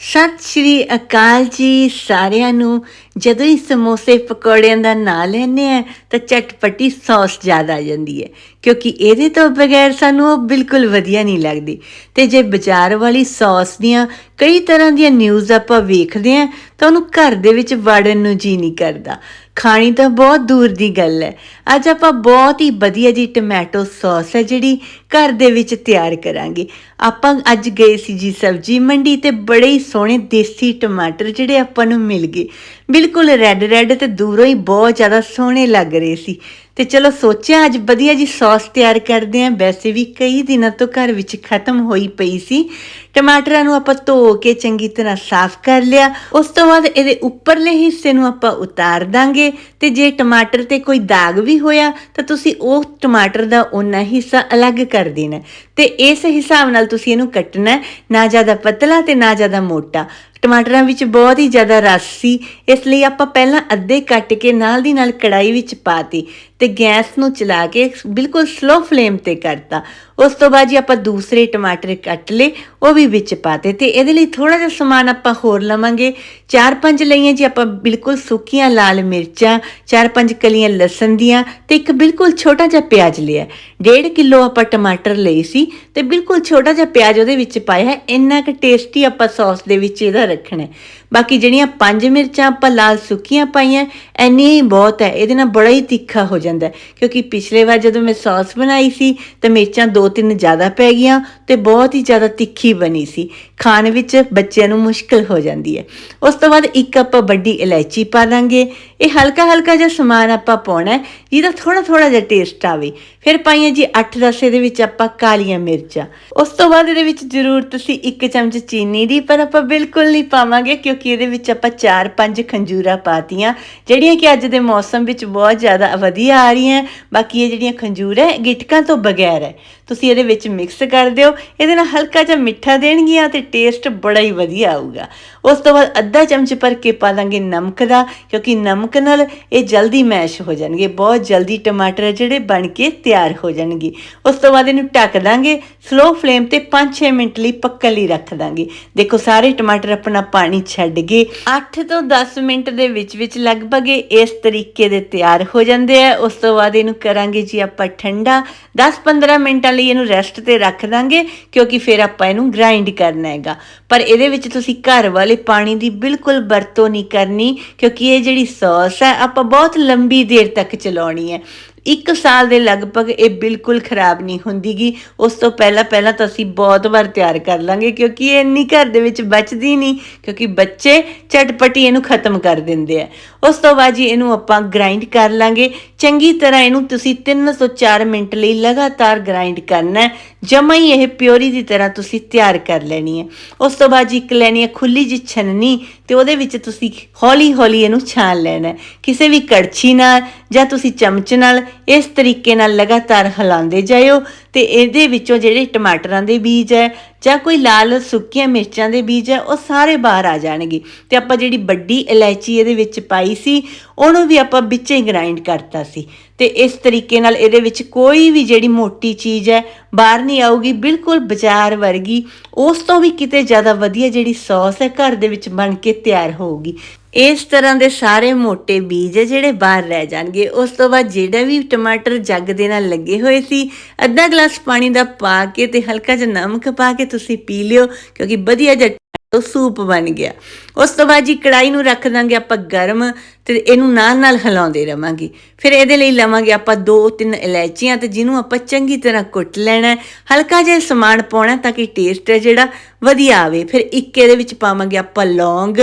ਸਤਿ ਸ਼੍ਰੀ ਅਕਾਲ ਜੀ ਸਾਰਿਆਂ ਨੂੰ। ਜਦੋਂ ਹੀ ਸਮੋਸੇ ਪਕੌੜਿਆਂ ਦਾ ਨਾਂ ਲੈਂਦੇ ਆ, ਤਾਂ ਚਟਪਟੀ ਸੌਸ ਜ਼ਿਆਦਾ ਆ ਜਾਂਦੀ ਹੈ। ਕਿਉਂਕਿ ਇਹਦੇ ਤੋਂ ਬਗੈਰ ਸਾਨੂੰ ਉਹ ਬਿਲਕੁਲ ਵਧੀਆ ਨਹੀਂ ਲੱਗਦੀ। ਤੇ ਜੇ ਬਾਜ਼ਾਰ ਵਾਲੀ ਸੌਸ ਦੀਆਂ ਕਈ ਤਰ੍ਹਾਂ ਦੀਆਂ ਨਿਊਜ਼ ਆਪਾਂ ਵੇਖਦੇ ਆ, ਤਾਂ ਉਹਨੂੰ ਘਰ ਦੇ ਵਿੱਚ ਵੜਨ ਨੂੰ ਜੀ ਨਹੀਂ ਕਰਦਾ। ਖਾਣੀ ਤਾਂ ਬਹੁਤ ਦੂਰ ਦੀ ਗੱਲ ਹੈ। ਅੱਜ ਆਪਾਂ ਬਹੁਤ ਹੀ ਵਧੀਆ ਜੀ ਟੋਮੈਟੋ ਸੌਸ ਹੈ ਜਿਹੜੀ ਘਰ ਦੇ ਵਿੱਚ ਤਿਆਰ ਕਰਾਂਗੇ। ਆਪਾਂ ਅੱਜ ਗਏ ਸੀ ਜੀ ਸਬਜ਼ੀ ਮੰਡੀ ਤੇ ਬੜੇ ਹੀ ਸੋਹਣੇ ਦੇਸੀ ਟਮਾਟਰ ਜਿਹੜੇ ਆਪਾਂ ਨੂੰ ਮਿਲ ਗਏ। ਬਿਲਕੁਲ ਰੈੱਡ ਰੈੱਡ ਤੇ ਦੂਰੋਂ ਹੀ ਬਹੁਤ ਜ਼ਿਆਦਾ ਸੋਹਣੇ ਲੱਗ ਰਹੇ ਸੀ। ਤੇ ਚਲੋ ਸੋਚਿਆ ਅੱਜ ਵਧੀਆ ਜੀ ਸੌਸ ਤਿਆਰ ਕਰਦੇ ਆਂ। ਵੈਸੇ ਵੀ ਕਈ ਦਿਨਾਂ ਤੋਂ ਘਰ ਵਿੱਚ ਖਤਮ ਹੋਈ ਪਈ ਸੀ। ਟਮਾਟਰਾਂ ਨੂੰ ਆਪਾਂ ਧੋ ਕੇ ਚੰਗੀ ਤਰ੍ਹਾਂ ਸਾਫ਼ ਕਰ ਲਿਆ। ਉਸ ਤੋਂ ਬਾਅਦ ਇਹਦੇ ਉੱਪਰਲੇ ਹਿੱਸੇ ਨੂੰ ਆਪਾਂ ਉਤਾਰ ਦਾਂਗੇ। ਤੇ ਜੇ ਟਮਾਟਰ ਤੇ ਕੋਈ ਦਾਗ ਵੀ ਹੋਇਆ, ਤਾਂ ਤੁਸੀਂ ਉਹ ਟਮਾਟਰ ਦਾ ਉਹਨਾਂ ਹਿੱਸਾ ਅਲੱਗ ਕਰ ਦੇਣਾ। ਤੇ ਇਸ ਹਿਸਾਬ ਨਾਲ ਤੁਸੀਂ ਇਹਨੂੰ ਕੱਟਣਾ, ਨਾ ਜ਼ਿਆਦਾ ਪਤਲਾ ਤੇ ਨਾ ਜ਼ਿਆਦਾ ਮੋਟਾ। ਟਮਾਟਰਾਂ ਵਿੱਚ ਬਹੁਤ ਹੀ ਜ਼ਿਆਦਾ ਰਸ ਸੀ, ਇਸ ਲਈ ਆਪਾਂ ਪਹਿਲਾਂ ਅੱਧੇ ਕੱਟ ਕੇ ਨਾਲ ਦੀ ਨਾਲ ਕੜਾਈ ਵਿੱਚ ਪਾਤੀ ਤੇ ਗੈਸ ਨੂੰ ਚਲਾ ਕੇ ਬਿਲਕੁਲ ਸਲੋ ਫਲੇਮ ਤੇ ਕਰਤਾ। ਉਸ ਤੋਂ ਬਾਅਦ ਜੀ ਆਪਾਂ ਦੂਸਰੇ ਟਮਾਟਰ ਕੱਟ ਲਏ, ਉਹ ਵੀ ਵਿੱਚ ਪਾਤੇ ਤੇ ਇਹਦੇ ਲਈ ਥੋੜਾ ਜਿਹਾ ਸਮਾਨ ਆਪਾਂ ਹੋਰ ਲਵਾਂਗੇ। ਚਾਰ ਪੰਜ ਲਈਆਂ ਜੀ ਆਪਾਂ ਬਿਲਕੁਲ ਸੁੱਕੀਆਂ ਲਾਲ ਮਿਰਚਾਂ, ਚਾਰ ਪੰਜ ਕਲੀਆਂ ਲਸਣ ਦੀਆਂ ਤੇ ਇੱਕ ਬਿਲਕੁਲ ਛੋਟਾ ਜਿਹਾ ਪਿਆਜ਼ ਲਿਆ। ਡੇਢ ਕਿਲੋ ਆਪਾਂ ਟਮਾਟਰ ਲਈ ਸੀ ਤੇ ਬਿਲਕੁਲ ਛੋਟਾ ਜਿਹਾ ਪਿਆਜ਼ ਉਹਦੇ ਵਿੱਚ ਪਾਇਆ ਇੰਨਾ ਕੁ ਟੇਸਟੀ ਆਪਾਂ ਸੌਸ ਦੇ ਵਿੱਚ ਇਹਦਾ ਰੱਖਣਾ ਬਾਕੀ ਜਿਹੜੀਆਂ ਪੰਜ ਮਿਰਚਾਂ ਆਪਾਂ ਲਾਲ ਸੁੱਕੀਆਂ ਪਾਈਆਂ, ਇੰਨੀਆਂ ਹੀ ਬਹੁਤ ਹੈ। ਇਹਦੇ ਨਾਲ ਬੜਾ ਹੀ ਤਿੱਖਾ ਹੋ ਜਾਂਦਾ ਕਿਉਂਕਿ ਪਿਛਲੇ ਵਾਰ ਜਦੋਂ ਮੈਂ ਸੌਸ ਬਣਾਈ ਸੀ, ਤਾਂ ਮਿਰਚਾਂ ਦੋ ਤਿੰਨ ਜ਼ਿਆਦਾ ਪੈ ਗਈਆਂ ਤੇ ਬਹੁਤ ਹੀ ਜ਼ਿਆਦਾ ਤਿੱਖੀ ਬਣੀ ਸੀ। ਖਾਣ ਵਿੱਚ ਬੱਚਿਆਂ ਨੂੰ ਮੁਸ਼ਕਲ ਹੋ ਜਾਂਦੀ ਹੈ। ਉਸ ਤੋਂ ਬਾਅਦ ਇੱਕ ਆਪਾਂ ਵੱਡੀ ਇਲਾਇਚੀ ਪਾ ਦਾਂਗੇ ਇਹ ਹਲਕਾ ਹਲਕਾ ਜਿਹਾ ਸਮਾਨ ਆਪਾਂ ਪਾਉਣਾ ਜਿਹਦਾ ਥੋੜਾ ਥੋੜਾ ਜਿਹਾ ਟੇਸਟ ਆਵੇ। ਫਿਰ ਪਾਈਆਂ ਜੀ 8-10 ਇਹਦੇ ਵਿੱਚ ਆਪਾਂ ਕਾਲੀਆਂ ਮਿਰਚਾਂ। ਉਸ ਤੋਂ ਬਾਅਦ ਇਹਦੇ ਵਿੱਚ ਜ਼ਰੂਰ ਤੁਸੀਂ ਇੱਕ ਚਮਚ ਚੀਨੀ ਦੀ, ਪਰ ਆਪਾਂ ਬਿਲਕੁਲ ਨਹੀਂ ਪਾਵਾਂਗੇ ਕਿਉਂਕਿ ਇਹਦੇ ਵਿੱਚ ਆਪਾਂ 4-5 ਖੰਜੂਰਾ ਪਾਤੀਆਂ, ਜਿਹੜੀਆਂ ਕਿ ਅੱਜ ਦੇ ਮੌਸਮ ਵਿੱਚ ਬਹੁਤ ਜ਼ਿਆਦਾ ਵਧੀਆ ਆ ਰਹੀਆਂ। ਬਾਕੀ ਇਹ ਜਿਹੜੀਆਂ ਖੰਜੂਰ ਹੈ ਗਿਟਕਾਂ ਤੋਂ ਬਗੈਰ ਹੈ। ਤੁਸੀਂ ਇਹਦੇ ਵਿੱਚ ਮਿਕਸ ਕਰ ਦਿਓ। ਇਹਦੇ ਨਾਲ ਹਲਕਾ ਜਿਹਾ ਮਿੱਠਾ ਦੇਣਗੀਆਂ ਤੇ ਟੇਸਟ ਬੜਾ ਹੀ ਵਧੀਆ ਆਊਗਾ। ਉਸ ਤੋਂ ਬਾਅਦ ਅੱਧਾ ਚਮਚ ਭਰ ਕੇ ਪਾ ਦਾਂਗੇ ਨਮਕ ਦਾ, ਕਿਉਂਕਿ ਨਮਕ ਨਾਲ ਇਹ ਜਲਦੀ ਮੈਸ਼ ਹੋ ਜਾਣਗੇ, ਬਹੁਤ ਜਲਦੀ ਟਮਾਟਰ ਜਿਹੜੇ ਬਣ ਕੇ ਤਿਆਰ ਹੋ ਜਾਣਗੇ। ਉਸ ਤੋਂ ਬਾਅਦ ਇਹਨੂੰ ਢੱਕ ਦਾਂਗੇ ਸਲੋ ਫਲੇਮ ਤੇ 5-6 ਮਿੰਟ ਲਈ ਪੱਕਣ ਲਈ ਰੱਖ ਦਾਂਗੇ। ਦੇਖੋ ਸਾਰੇ ਟਮਾਟਰ ਆਪਣਾ ਪਾਣੀ ਛੱਡ ਗਏ। 8 ਤੋਂ 10 ਮਿੰਟ ਦੇ ਵਿੱਚ ਵਿੱਚ ਲਗਭਗ ਇਹ ਇਸ ਤਰੀਕੇ ਦੇ ਤਿਆਰ ਹੋ ਜਾਂਦੇ ਆ। ਉਸ ਤੋਂ ਬਾਅਦ ਇਹਨੂੰ ਕਰਾਂਗੇ ਜੀ ਆਪਾਂ ਠੰਡਾ। 10-15 ਮਿੰਟਾਂ ਲਈ ਇਹਨੂੰ ਰੈਸਟ ਤੇ ਰੱਖ ਦਾਂਗੇ, ਕਿਉਂਕਿ ਫਿਰ ਆਪਾਂ ਇਹਨੂੰ ਗ੍ਰਾਈਂਡ ਕਰਨਾ ਹੈਗਾ। ਪਰ ਇਹਦੇ ਵਿੱਚ ਤੁਸੀਂ ਘਰ ਵਾਲੇ ਪਾਣੀ ਦੀ ਬਿਲਕੁਲ ਵਰਤੋਂ ਨਹੀਂ ਕਰਨੀ ਕਿਉਂਕਿ ਇਹ ਜਿਹੜੀ ਸੌਸ ਹੈ, ਆਪਾਂ ਬਹੁਤ ਲੰਬੀ ਦੇਰ ਤੱਕ ਚਲਾਉਣੀ ਹੈ। ਇੱਕ ਸਾਲ ਦੇ ਲਗਭਗ ਇਹ ਬਿਲਕੁਲ ਖਰਾਬ ਨਹੀਂ ਹੁੰਦੀਗੀ। ਉਸ ਤੋਂ ਪਹਿਲਾਂ ਪਹਿਲਾਂ ਤਾਂ ਅਸੀਂ ਬਹੁਤ ਵਾਰ ਤਿਆਰ ਕਰ ਲਾਂਗੇ ਕਿਉਂਕਿ ਇਹ ਇੰਨੀ ਘਰ ਦੇ ਵਿੱਚ ਬਚਦੀ ਨਹੀਂ, ਕਿਉਂਕਿ ਬੱਚੇ ਚਟਪਟੀ ਇਹਨੂੰ ਖਤਮ ਕਰ ਦਿੰਦੇ ਆ। ਉਸ ਤੋਂ ਬਾਅਦ ਜੀ ਇਹਨੂੰ ਆਪਾਂ ਗ੍ਰਾਈਂਡ ਕਰ ਲਾਂਗੇ। ਚੰਗੀ ਤਰ੍ਹਾਂ ਇਹਨੂੰ ਤੁਸੀਂ 3 ਤੋਂ 4 ਮਿੰਟ ਲਈ ਲਗਾਤਾਰ ਗ੍ਰਾਈਂਡ ਕਰਨਾ ਹੈ। ਜਮਾ ਹੀ ਇਹ ਪਿਓਰੀ ਦੀ ਤਰ੍ਹਾਂ ਤੁਸੀਂ ਤਿਆਰ ਕਰ ਲੈਣੀ ਹੈ। ਉਸ ਤੋਂ ਬਾਅਦ ਜੀ ਇੱਕ ਲੈਣੀ ਹੈ ਖੁੱਲੀ ਜੀ ਛਨਨੀ ਤੇ ਉਹਦੇ ਵਿੱਚ ਤੁਸੀਂ ਹੌਲੀ ਹੌਲੀ ਇਹਨੂੰ ਛਾਣ ਲੈਣਾ ਕਿਸੇ ਵੀ ਕੜਛੀ ਨਾਲ ਜਾਂ ਤੁਸੀਂ ਚਮਚ ਨਾਲ ਇਸ ਤਰੀਕੇ ਨਾਲ ਲਗਾਤਾਰ ਹਿਲਾਉਂਦੇ ਜਾਇਓ। ਤੇ ਇਹਦੇ ਵਿੱਚੋਂ ਜਿਹੜੇ ਟਮਾਟਰਾਂ ਦੇ ਬੀਜ ਹੈ ਜਾਂ ਕੋਈ ਲਾਲ ਸੁੱਕੀਆਂ ਮਿਰਚਾਂ ਦੇ ਬੀਜ ਹੈ, ਉਹ ਸਾਰੇ ਬਾਹਰ ਆ ਜਾਣਗੇ। ਤੇ ਆਪਾਂ ਜਿਹੜੀ ਵੱਡੀ ਇਲਾਇਚੀ ਇਹਦੇ ਵਿੱਚ ਪਾਈ ਸੀ, ਉਹਨੂੰ ਵੀ ਆਪਾਂ ਵਿੱਚ ਹੀ ਗ੍ਰਾਈਂਡ ਕਰਤਾ ਸੀ। ਤੇ ਇਸ ਤਰੀਕੇ ਨਾਲ ਇਹਦੇ ਵਿੱਚ ਕੋਈ ਵੀ ਜਿਹੜੀ ਮੋਟੀ ਚੀਜ਼ ਹੈ, ਬਾਹਰ ਨਹੀਂ ਆਊਗੀ, ਬਿਲਕੁਲ ਬਾਜ਼ਾਰ ਵਰਗੀ, ਉਸ ਤੋਂ ਵੀ ਕਿਤੇ ਜ਼ਿਆਦਾ ਵਧੀਆ ਜਿਹੜੀ ਸੌਸ ਹੈ, ਘਰ ਦੇ ਵਿੱਚ ਬਣ ਕੇ ਤਿਆਰ ਹੋਊਗੀ। ਇਸ ਤਰ੍ਹਾਂ ਦੇ ਸਾਰੇ ਮੋٹے ਬੀਜ ਜਿਹੜੇ ਬਾਹਰ ਰਹਿ ਜਾਣਗੇ। ਉਸ ਤੋਂ ਬਾਅਦ ਜਿਹੜਾ ਵੀ ਟਮਾਟਰ ਜੱਗ ਦੇ ਨਾਲ ਲੱਗੇ ਹੋਏ ਸੀ, ਅੱਧਾ ਗਲਾਸ ਪਾਣੀ ਦਾ ਪਾ ਕੇ ਤੇ ਹਲਕਾ ਜਿਹਾ ਨਮਕ ਪਾ ਕੇ ਤੁਸੀਂ ਪੀ ਲਿਓ, ਕਿਉਂਕਿ ਵਧੀਆ ਜਿਹਾ ਸੂਪ ਬਣ ਗਿਆ। ਉਸ ਤੋਂ ਬਾਅਦ ਜੀ ਕੜਾਈ ਨੂੰ ਰੱਖ ਦਾਂਗੇ ਆਪਾਂ ਗਰਮ ਤੇ ਇਹਨੂੰ ਨਾਲ ਨਾਲ ਹਿਲਾਉਂਦੇ ਰਵਾਂਗੇ। ਫਿਰ ਇਹਦੇ ਲਈ ਲਵਾਂਗੇ ਆਪਾਂ ਦੋ ਤਿੰਨ ਇਲਾਇਚੀਆਂ ਤੇ ਜਿਹਨੂੰ ਆਪਾਂ ਚੰਗੀ ਤਰ੍ਹਾਂ ਕੁੱਟ ਲੈਣਾ ਹਲਕਾ ਜਿਹਾ ਸਮਾਨ ਪਾਉਣਾ ਤਾਂ ਕਿ ਟੇਸਟ ਹੈ ਜਿਹੜਾ, ਵਧੀਆ ਆਵੇ। ਫਿਰ ਇੱਕ ਇਹਦੇ ਵਿੱਚ ਪਾਵਾਂਗੇ ਆਪਾਂ ਲੌਂਗ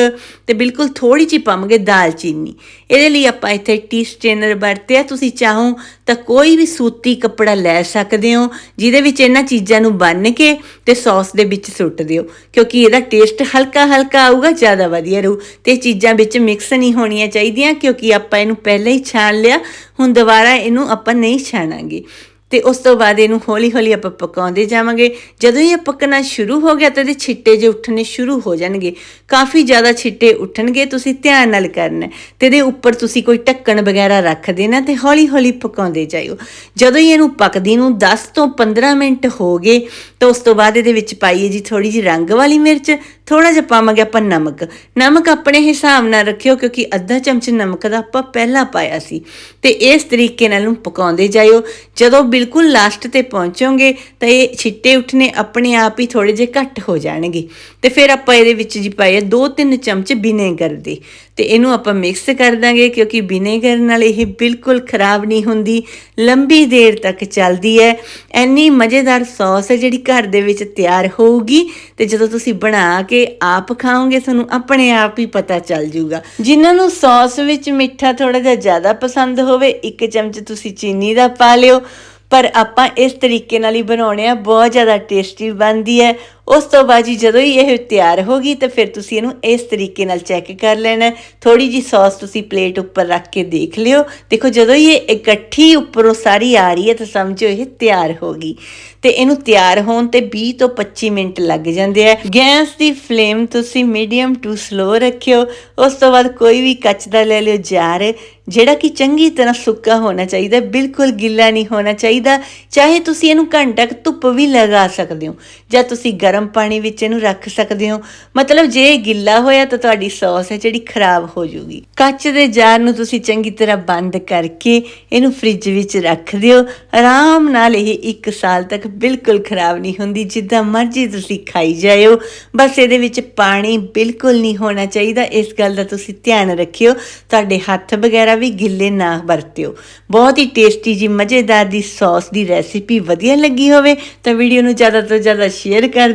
ਤੇ ਬਿਲਕੁਲ ਥੋੜੀ ਜਿਹੀ ਪਾਵਾਂਗੇ ਦਾਲਚੀਨੀ। ਇਹਦੇ ਲਈ ਆਪਾਂ ਇੱਥੇ ਟੀ ਸਟੇਨਰ ਵਰਤਿਆ। ਤੁਸੀਂ ਚਾਹੋ ਤਾਂ ਕੋਈ ਵੀ ਸੂਤੀ ਕੱਪੜਾ ਲੈ ਸਕਦੇ ਹੋ, ਜਿਹਦੇ ਵਿੱਚ ਇਹਨਾਂ ਚੀਜ਼ਾਂ ਨੂੰ ਬੰਨ ਕੇ ਤੇ ਸੌਸ ਦੇ ਵਿੱਚ ਸੁੱਟ ਦਿਓ। ਕਿਉਂਕਿ ਇਹਦਾ ਟੇਸਟ ਹਲਕਾ ਹਲਕਾ ਆਊਗਾ, ਜ਼ਿਆਦਾ ਵਧੀਆ ਰਹੂ। ਤੇ ਇਹ ਚੀਜ਼ਾਂ ਵਿੱਚ ਮਿਕਸ ਨਹੀਂ ਹੋਣੀਆਂ ਚਾਹੀਦੀਆਂ ਕਿਉਂਕਿ ਆਪਾਂ ਇਹਨੂੰ ਪਹਿਲਾਂ ਹੀ ਛਾਣ ਲਿਆ। ਹੁਣ ਦੁਬਾਰਾ ਇਹਨੂੰ ਆਪਾਂ ਨਹੀਂ ਛਾਣਾਂਗੇ। ਤੇ ਉਸ ਤੋਂ ਬਾਅਦ ਇਹਨੂੰ ਹੌਲੀ ਹੌਲੀ ਆਪਾਂ ਪਕਾਉਂਦੇ ਜਾਵਾਂਗੇ। ਜਦੋਂ ਇਹ ਪੱਕਣਾ ਸ਼ੁਰੂ ਹੋ ਗਿਆ ਤਾਂ ਇਹਦੇ ਛਿੱਟੇ ਜੇ ਉੱਠਣੇ ਸ਼ੁਰੂ ਹੋ ਜਾਣਗੇ। ਕਾਫੀ ਜ਼ਿਆਦਾ ਛਿੱਟੇ ਉੱਠਣਗੇ, ਤੁਸੀਂ ਧਿਆਨ ਨਾਲ ਕਰਨਾ। ਤੇ ਇਹਦੇ ਉੱਪਰ ਤੁਸੀਂ ਕੋਈ ਢੱਕਣ ਵਗੈਰਾ ਰੱਖ ਦੇਣਾ ਤੇ ਹੌਲੀ ਹੌਲੀ ਪਕਾਉਂਦੇ ਜਾਇਓ। ਜਦੋਂ ਹੀ ਇਹਨੂੰ ਪੱਕਦੀ ਨੂੰ 10 ਤੋਂ 15 ਮਿੰਟ ਹੋ ਗਏ, ਤਾਂ ਉਸ ਤੋਂ ਬਾਅਦ ਇਹਦੇ ਵਿੱਚ ਪਾਈਏ ਜੀ ਥੋੜੀ ਜਿਹੀ ਰੰਗ ਵਾਲੀ ਮਿਰਚ। ਥੋੜਾ ਜਿਹਾ ਪਾਵਾਂਗੇ ਆਪਾਂ ਨਮਕ। ਨਮਕ ਆਪਣੇ ਹਿਸਾਬ ਨਾਲ ਰੱਖਿਓ ਕਿਉਂਕਿ ਅੱਧਾ ਚਮਚ ਨਮਕ ਦਾ ਆਪਾਂ ਪਹਿਲਾਂ ਪਾਇਆ ਸੀ। ਤੇ ਇਸ ਤਰੀਕੇ ਨਾਲ ਨੂੰ ਪਕਾਉਂਦੇ ਜਾਇਓ। ਜਦੋਂ ਬਿਲਕੁਲ ਲਾਸਟ ਤੇ ਪਹੁੰਚੋਗੇ, ਤਾਂ ਇਹ ਛਿੱਟੇ ਉੱਠਣੇ ਆਪਣੇ ਆਪ ਹੀ ਥੋੜੇ ਜਿਹੇ ਘੱਟ ਹੋ ਜਾਣਗੇ। ਤੇ ਫਿਰ ਆਪਾਂ ਇਹਦੇ ਵਿੱਚ ਜੀ ਪਾਏ 2-3 ਚਮਚ ਵਿਨੇਗਰ ਦੇ। ਤੇ ਇਹਨੂੰ ਆਪਾਂ ਮਿਕਸ ਕਰ ਦਾਂਗੇ ਕਿਉਂਕਿ ਵਿਨੇਗਰ ਨਾਲ ਇਹ ਬਿਲਕੁਲ ਖਰਾਬ ਨਹੀਂ ਹੁੰਦੀ, ਲੰਬੀ ਦੇਰ ਤੱਕ ਚੱਲਦੀ ਹੈ। ਐਨੀ ਮਜ਼ੇਦਾਰ ਸੌਸ ਹੈ ਜਿਹੜੀ ਘਰ ਦੇ ਵਿੱਚ ਤਿਆਰ ਹੋਊਗੀ ਤੇ ਜਦੋਂ ਤੁਸੀਂ ਬਣਾ ਕੇ ਆਪ ਖਾਓਗੇ, ਤੁਹਾਨੂੰ ਆਪਣੇ ਆਪ ਹੀ ਪਤਾ ਚੱਲ ਜਾਊਗਾ। ਜਿਨ੍ਹਾਂ ਨੂੰ ਸੌਸ ਵਿੱਚ ਮਿੱਠਾ ਥੋੜਾ ਜਿਹਾ ਜ਼ਿਆਦਾ ਪਸੰਦ ਹੋਵੇ, ਇੱਕ ਚਮਚ ਤੁਸੀਂ ਚੀਨੀ ਦਾ ਪਾ ਲਿਓ। ਪਰ ਆਪਾਂ ਇਸ ਤਰੀਕੇ ਨਾਲ ਹੀ ਬਣਾਉਣੇ ਆ, ਬਹੁਤ ਜ਼ਿਆਦਾ ਟੇਸਟੀ ਬਣਦੀ ਹੈ। ਉਸ ਤੋਂ ਬਾਅਦ ਜੀ ਜਦੋਂ ਹੀ ਇਹ ਤਿਆਰ ਹੋ ਗਈ ਤਾਂ ਫਿਰ ਤੁਸੀਂ ਇਹਨੂੰ ਇਸ ਤਰੀਕੇ ਨਾਲ ਚੈੱਕ ਕਰ ਲੈਣਾ। ਥੋੜੀ ਜੀ ਸੌਸ ਤੁਸੀਂ ਪਲੇਟ ਉੱਪਰ ਰੱਖ ਕੇ ਦੇਖ ਲਿਓ। ਦੇਖੋ ਜਦੋਂ ਹੀ ਇਹ ਇਕੱਠੀ ਉੱਪਰੋਂ ਸਾਰੀ ਆ ਰਹੀ ਹੈ ਤਾਂ ਸਮਝੋ ਇਹ ਤਿਆਰ ਹੋ ਗਈ। ਤੇ ਇਹਨੂੰ ਤਿਆਰ ਹੋਣ ਤੇ 20 ਤੋਂ 25 ਮਿੰਟ ਲੱਗ ਜਾਂਦੇ ਆ। ਗੈਸ ਦੀ ਫਲੇਮ ਤੁਸੀਂ ਮੀਡੀਅਮ ਟੂ ਸਲੋ ਰੱਖਿਓ। ਉਸ ਤੋਂ ਬਾਅਦ ਕੋਈ ਵੀ ਕੱਚ ਦਾ ਲੈ ਲਿਓ, ਜਾਰ। ਜਿਹੜਾ ਕਿ ਚੰਗੀ ਤਰ੍ਹਾਂ ਸੁੱਕਾ ਹੋਣਾ ਚਾਹੀਦਾ, ਬਿਲਕੁਲ ਗਿੱਲਾ ਨਹੀਂ ਹੋਣਾ ਚਾਹੀਦਾ। ਚਾਹੇ ਤੁਸੀਂ ਇਹਨੂੰ ਘੰਟਾ ਕੁ ਧੁੱਪ ਵੀ ਲਗਾ ਸਕਦੇ ਹੋ। ਜਾਂ ਤੁਸੀਂ ਗਰਮ ਪਾਣੀ ਵਿੱਚ ਇਹਨੂੰ ਰੱਖ ਸਕਦੇ ਹੋ। ਮਤਲਬ ਜੇ ਗਿੱਲਾ ਹੋਇਆ ਤਾਂ ਤੁਹਾਡੀ ਸੌਸ ਹੈ ਜਿਹੜੀ ਖਰਾਬ ਹੋ ਜੂਗੀ। ਕੱਚ ਦੇ ਜਾਰ ਨੂੰ ਤੁਸੀਂ ਚੰਗੀ ਤਰ੍ਹਾਂ ਬੰਦ ਕਰਕੇ ਇਹਨੂੰ ਫ੍ਰਿਜ ਵਿੱਚ ਰੱਖ ਦਿਓ। ਆਰਾਮ ਨਾਲ ਇਹ 1 ਸਾਲ ਤੱਕ ਬਿਲਕੁਲ ਖਰਾਬ ਨਹੀਂ ਹੁੰਦੀ। ਜਿੱਦਾਂ ਮਰਜ਼ੀ ਤੁਸੀਂ ਖਾਈ ਜਾਇਓ। ਬਸ ਇਹਦੇ ਵਿੱਚ ਪਾਣੀ ਬਿਲਕੁਲ ਨਹੀਂ ਹੋਣਾ ਚਾਹੀਦਾ। ਇਸ ਗੱਲ ਦਾ ਤੁਸੀਂ ਧਿਆਨ ਰੱਖਿਓ। ਤੁਹਾਡੇ ਹੱਥ ਵਗੈਰਾ ਵੀ ਗਿੱਲੇ ਨਾ ਵਰਤਿਓ। ਬਹੁਤ ਹੀ ਟੇਸਟੀ ਜੀ, ਮਜ਼ੇਦਾਰ ਦੀ ਸੌਸ ਦੀ ਰੈਸਿਪੀ ਵਧੀਆ ਲੱਗੀ ਹੋਵੇ ਤਾਂ ਵੀਡੀਓ ਨੂੰ ਜ਼ਿਆਦਾ ਤੋਂ ਜ਼ਿਆਦਾ ਸ਼ੇਅਰ ਕਰ